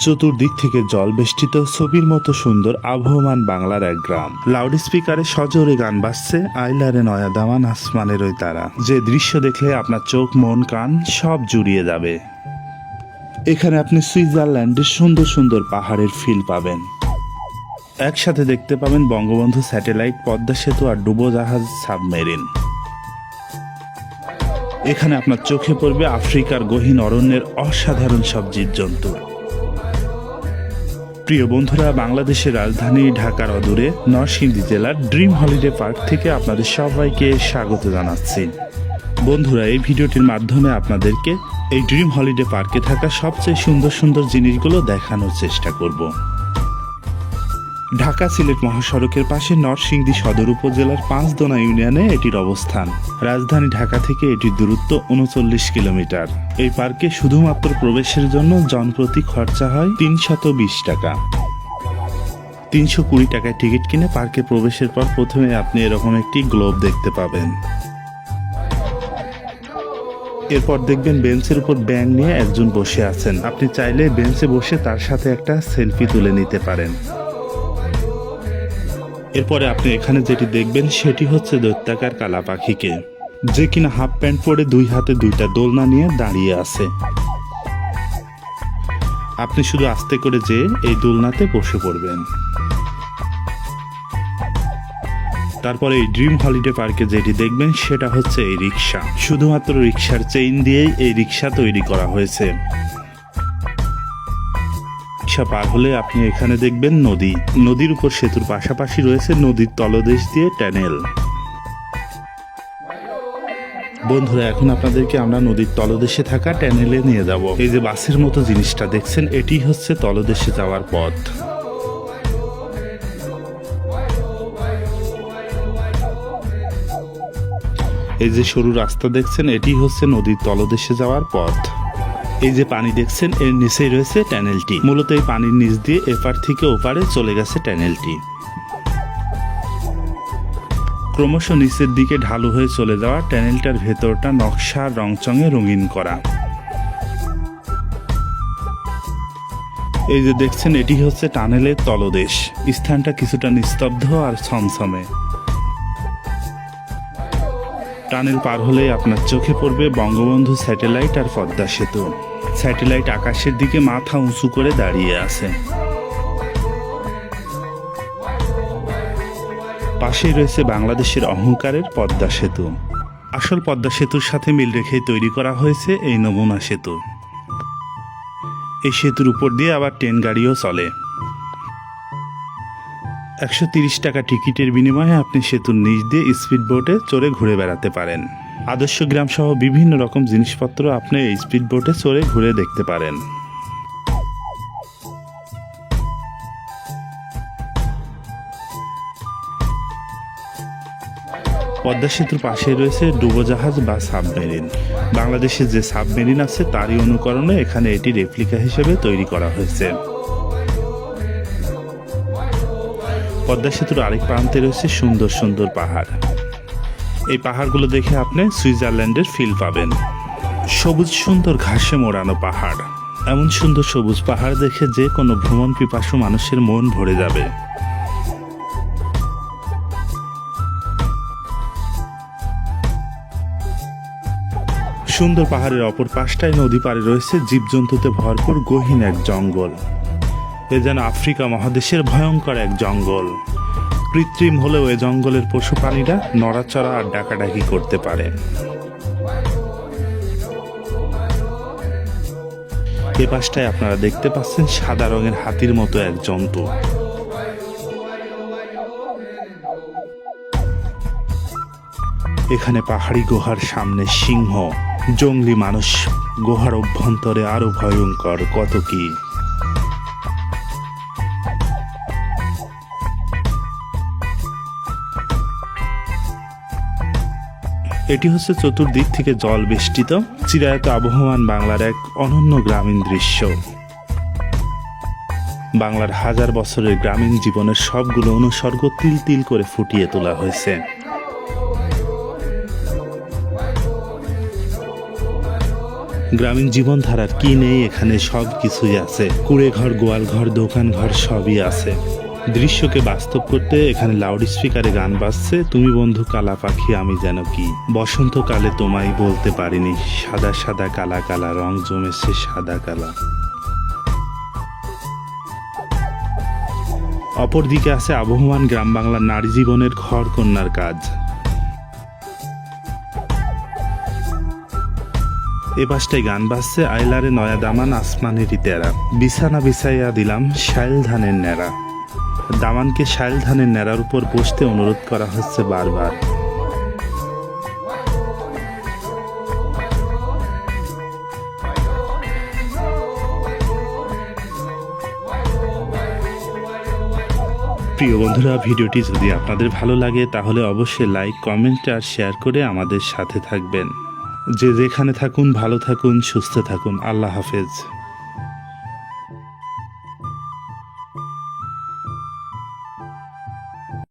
চতুর্দিক থেকে জল বেষ্টিত ছবির মতো সুন্দর আবহমান বাংলার এক গ্রাম। লাউড স্পিকারে সজোরে গান বাজছে আইলারে নয়া দামান আসমানের ওই তারা। যে দৃশ্য দেখলে আপনার চোখ, মন, কান সব জুড়িয়ে যাবে। এখানে আপনি সুইজারল্যান্ডের সুন্দর সুন্দর পাহাড়ের ফিল পাবেন। একসাথে দেখতে পাবেন বঙ্গবন্ধু স্যাটেলাইট, পদ্মা সেতু আর ডুবোজাহাজ সাবমেরিন। এখানে আপনার চোখে পড়বে আফ্রিকার গহীন অরণ্যের অসাধারণ সব জীবজন্তু। প্রিয় বন্ধুরা, বাংলাদেশের রাজধানী ঢাকার অদূরে নরসিংদী জেলার ড্রিম হলিডে পার্ক থেকে আপনাদের সবাইকে স্বাগত জানাচ্ছি। বন্ধুরা, এই ভিডিওটির মাধ্যমে আপনাদেরকে এই ড্রিম হলিডে পার্কে থাকা সবচেয়ে সুন্দর সুন্দর জিনিসগুলো দেখানোর চেষ্টা করব। ঢাকা সিলেট মহাসড়কের পাশে নরসিংদী সদর উপজেলার পাঁচদোনা ইউনিয়নে এটির অবস্থান। রাজধানী ঢাকা থেকে এটির দূরত্ব উনচল্লিশ কিলোমিটার। এই পার্কে শুধুমাত্র প্রবেশের জন্য জনপ্রতি খরচা হয় তিনশত বিশ টাকা। তিনশো কুড়ি টাকায় টিকিট কিনে পার্কে প্রবেশের পর প্রথমে আপনি এরকম একটি গ্লোব দেখতে পাবেন। এরপর দেখবেন বেঞ্চের উপর ব্যাং নিয়ে একজন বসে আছেন। আপনি চাইলে বেঞ্চে বসে তার সাথে একটা সেলফি তুলে নিতে পারেন। এরপরে আপনি এখানে যেটি দেখবেন সেটি হচ্ছে দৈত্যাকার কালা পাখিকে, যে কিনা হাফ প্যান্ট পরে দুই হাতে দুইটা দোলনা নিয়ে দাঁড়িয়ে আছে। আপনি শুধু আস্তে করে যে এই দোলনাতে বসে পড়বেন। তারপরে এই ড্রিম হলিডে পার্কে যেটি দেখবেন সেটা হচ্ছে এই রিক্সা শুধুমাত্র রিক্সার চেইন দিয়েই এই রিক্সা তৈরি করা হয়েছে। রিক্সা পার হলে আপনি এখানে দেখবেন নদী। নদীর উপর সেতুর পাশাপাশি রয়েছে নদীর তলদেশ দিয়ে ট্যানেল। বন্ধুরা, এখন আপনাদেরকে আমরা নদীর তলদেশে থাকা ট্যানেলে নিয়ে যাব। এই যে বাসের মতো জিনিসটা দেখছেন, এটি হচ্ছে তলদেশে যাওয়ার পথ। এই যে সরু রাস্তা দেখছেন, এটি হচ্ছে নদীর তলদেশে যাওয়ার পথ। এই যে পানি দেখছেন, এর নিচেই রয়েছে ট্যানেলটি মূলত এই পানির নিচ দিয়ে এপার থেকে ওপারে চলে গেছে ট্যানেলটি ক্রমশ নিচের দিকে ঢালু হয়ে চলে যাওয়া ট্যানেলটার ভেতরটা নকশা রংচঙে রঙিন করা। এই যে দেখছেন, এটি হচ্ছে টানেলের তলদেশ। স্থানটা কিছুটা নিস্তব্ধ আর ছমছমে। টানেল পার হলে আপনার চোখে পড়বে বঙ্গবন্ধু স্যাটেলাইট আর পদ্মা সেতু। স্যাটেলাইট আকাশের দিকে মাথা উঁচু করে দাঁড়িয়ে আছে। পাশেই রয়েছে বাংলাদেশের অহংকারের পদ্মা সেতু। আসল পদ্মা সেতুর সাথে মিল রেখেই তৈরি করা হয়েছে এই নমুনা সেতু। এই সেতুর উপর দিয়ে আবার ট্রেন গাড়িও চলে। একশো টাকা টিকিটের বিনিময়ে আপনি সেতুর নিচ দিয়ে স্পিড বোটে চড়ে ঘুরে বেড়াতে পারেন। আদর্শ গ্রাম সহ বিভিন্ন রকম জিনিসপত্র আপনি এই স্পিড বোটে চড়ে ঘুরে দেখতে পারেন। পদ্মা সেতুর পাশে রয়েছে ডুবোজাহাজ বা সাবমেরিন। বাংলাদেশে যে সাবমেরিন আছে, তারই অনুকরণে এখানে এটি রেপ্লিকা হিসেবে তৈরি করা হয়েছে। পদ্মা সেতুর আরেক প্রান্তে রয়েছে সুন্দর সুন্দর পাহাড়। এই পাহাড়গুলো দেখে আপনি সুইজারল্যান্ডের ফিল পাবেন। সবুজ সুন্দর ঘাসে মোড়ানো পাহাড়। এমন সুন্দর সবুজ পাহাড় দেখে যে কোনো ভ্রমণ পিপাসু মানুষের মন ভরে যাবে। সুন্দর পাহাড়ের অপর পাশটায় নদী পাড়ে রয়েছে জীবজন্তুতে ভরপুর গহীন এক জঙ্গল। এ যেন আফ্রিকা মহাদেশের ভয়ঙ্কর এক জঙ্গল। কৃত্রিম হলেও এ জঙ্গলের পশু প্রাণীরা নড়াচড়া আর ডাকাডাকি করতে পারে। এ পাশটায় আপনারা দেখতে পাচ্ছেন সাদা রঙের হাতির মতো এক জন্তু। এখানে পাহাড়ি গুহার সামনে সিংহ। জঙ্গলি মানুষ গুহার অভ্যন্তরে আরও ভয়ঙ্কর। কত কি? এটি হচ্ছে চতুর্দিক থেকে জল বেষ্টিত চিরায়ত আবহমান বাংলার এক অনন্য গ্রামীণ দৃশ্য। বাংলার হাজার বছরের গ্রামীণ জীবনের সবগুলো অনুসর্গ তিল তিল করে ফুটিয়ে তোলা হয়েছে। গ্রামীণ জীবনধারার কি নেই এখানে সব কিছুই আছে। কুড়ে ঘর গোয়াল ঘর দোকান ঘর সবই আছে। দৃশ্যকে বাস্তব করতে এখানে লাউড স্পিকারে গান বাজছে। তুমি বন্ধু কালা পাখি, আমি যেন কি? বসন্তকালে তোমায় বলতে পারিনি। সাদা সাদা কালা কালা রং জমেছে সাদা কালা। অপরদিকে আছে আবহমান গ্রাম বাংলার নারী জীবনের ঘর কন্যার কাজ। এ পাশটায় গান বাজছে আইলারে নয়া দামান আসমানেরই তেরা। বিছানা বিছাইয়া দিলাম শাইল ধানের ন্যাড়া। দামানকে শাইল ধানের ন্যাড়ার উপর বসতে অনুরোধ করা হচ্ছে বারবার। প্রিয় বন্ধুরা, ভিডিওটি যদি আপনাদের ভালো লাগে, তাহলে অবশ্যই লাইক, কমেন্ট আর শেয়ার করে আমাদের সাথে থাকবেন। যে যেখানে থাকুন, ভালো থাকুন, সুস্থ থাকুন। আল্লাহ হাফেজ।